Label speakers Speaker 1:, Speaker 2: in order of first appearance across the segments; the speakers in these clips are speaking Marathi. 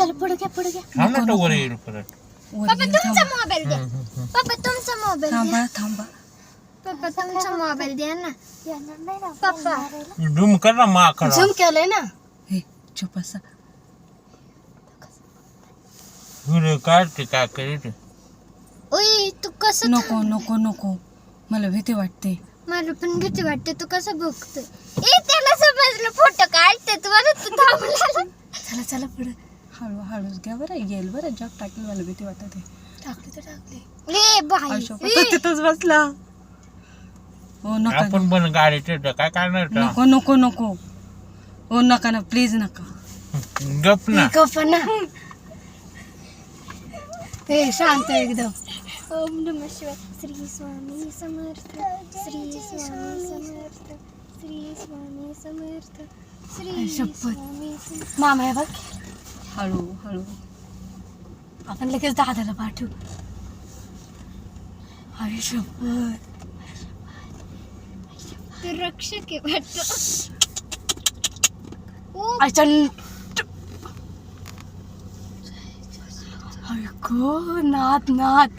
Speaker 1: चल पुढे घ्या पुढे घ्या
Speaker 2: थांब ना तो वर येईल परत.
Speaker 3: वर
Speaker 1: पप्पा
Speaker 3: येईल,
Speaker 1: तुमचा
Speaker 3: थांबा.
Speaker 1: मोबाईल द्या. पप्पा तुमचा मोबाईल द्या.
Speaker 3: थांबा. थांबा
Speaker 1: पप्पा तुमचा मोबाईल द्या ना. पप्पा.
Speaker 2: झूम कर ना माकडा
Speaker 1: झूम केलंय ना?
Speaker 3: हे चुप असा
Speaker 2: व्हिडिओ काय करीत
Speaker 1: तू कसं
Speaker 3: नको नको नको. मला भीती वाटते.
Speaker 1: मला पण भीती वाटते तू कसं बघतोय ए त्याला समजलं. फोटो काढते तू बरं तू थांबला.
Speaker 3: चला चला पुढे. हळू हळूच घ्या बरं. येईल बरं. जग टाकेल मला भीती वाटत. आहे
Speaker 1: टाकले तर टाकले. ए बाई.
Speaker 3: अशोक
Speaker 1: ए,
Speaker 3: तो तिथंच बसला. हो नका
Speaker 2: आपण पण गाडी ठेवतो. काय करणार?
Speaker 3: नको नको नको. हो नका ना. प्लीज नका.
Speaker 2: गप ना.
Speaker 1: गप्प ना. ए शांत एकदम. ओम नम शिवाय. श्री स्वामी समर्थ. श्री स्वामी समर्थ. श्री स्वामी समर्थ. श्री
Speaker 3: शपथ.
Speaker 1: स्वामी समर्थ. मामा आहे बघ.
Speaker 3: हळू हळू.
Speaker 1: आपण लगेच दादाला पाठवू.
Speaker 3: अरे शपथ.
Speaker 1: तू रक्षक आहे वाटत.
Speaker 3: नाथ नाथ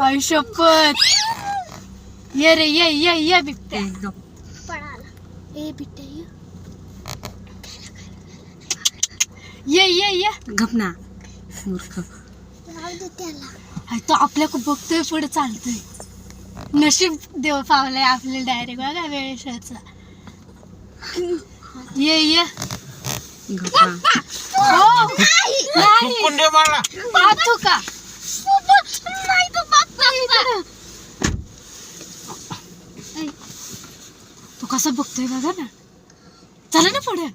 Speaker 3: आई शपथ.
Speaker 1: ये रे ये ये ये बिबट्या. पळाला. ए बिट्ट्या ये ये ये. ये
Speaker 3: गप ना मूर्ख
Speaker 1: तो आपल्याक बघतोय पुढे चालतोय. नशीब देव पावलाय आपले डायरेक्ट बघा वेळेशाचा. ये ये. हो. पाहतो का? ऐ, तो कसा बघतोय बघा ना. चला ना पुढे.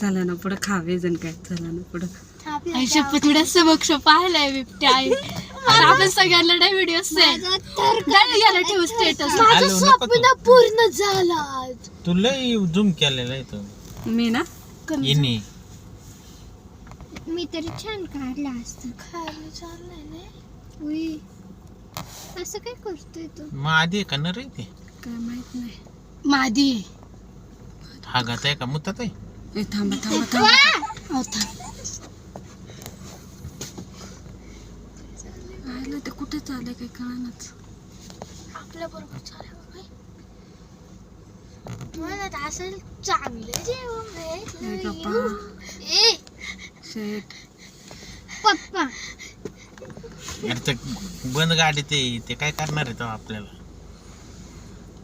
Speaker 3: चला ना पुढं खावे जण काय? चला ना पुढं
Speaker 1: समक्ष पाहिलाय बिबट्या आई आता आपण सगळ्यांना नाही व्हिडिओ सेंड याला ठेवू स्टेटस
Speaker 2: माझं आलो, नको स्वप्न
Speaker 1: पूर्ण झाला
Speaker 2: तू लय झूम केलेला आहे तो
Speaker 3: मी ना?
Speaker 2: इनी.
Speaker 1: मी तरी छान काढला असत. खायला चाललंय ना? उई. असं काय करतोय तू?
Speaker 2: मग आधी का न रे ते?
Speaker 3: काय माहीत नाही.
Speaker 1: मादी
Speaker 2: हागात आहे का? मुतात आहे?
Speaker 3: ए थांबा थांबा थांबा आयला ते कुठे चाललंय काही कळानच
Speaker 1: आपल्या बरोबर चालेल म्हणत असेल चांगलं जेवण
Speaker 3: ए शेट
Speaker 1: पप्पा
Speaker 2: अरे ते बंद गाडी ते ते काय करणार आहे तो आपल्याला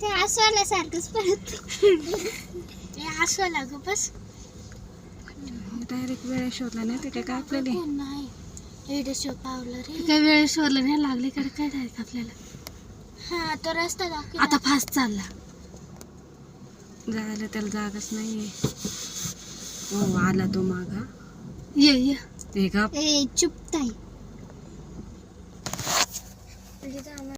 Speaker 1: ते आसवाल्यासारखंच परत ते आसवाला ग बस
Speaker 3: डायरेक्ट वेळा शोधला नाही ते काय काय आपल्याला
Speaker 1: नाही. पावलं रे. काय वेळ शोधलं नाही लागले का काय डायरेक्ट आपल्याला? हा तो रस्ता दाखव आता फास्ट चालला.
Speaker 3: जायला त्याला जागाच नाहीये. हो आला तो मागा.
Speaker 1: ये ये.
Speaker 3: ते गप.
Speaker 1: ए चुप ताई.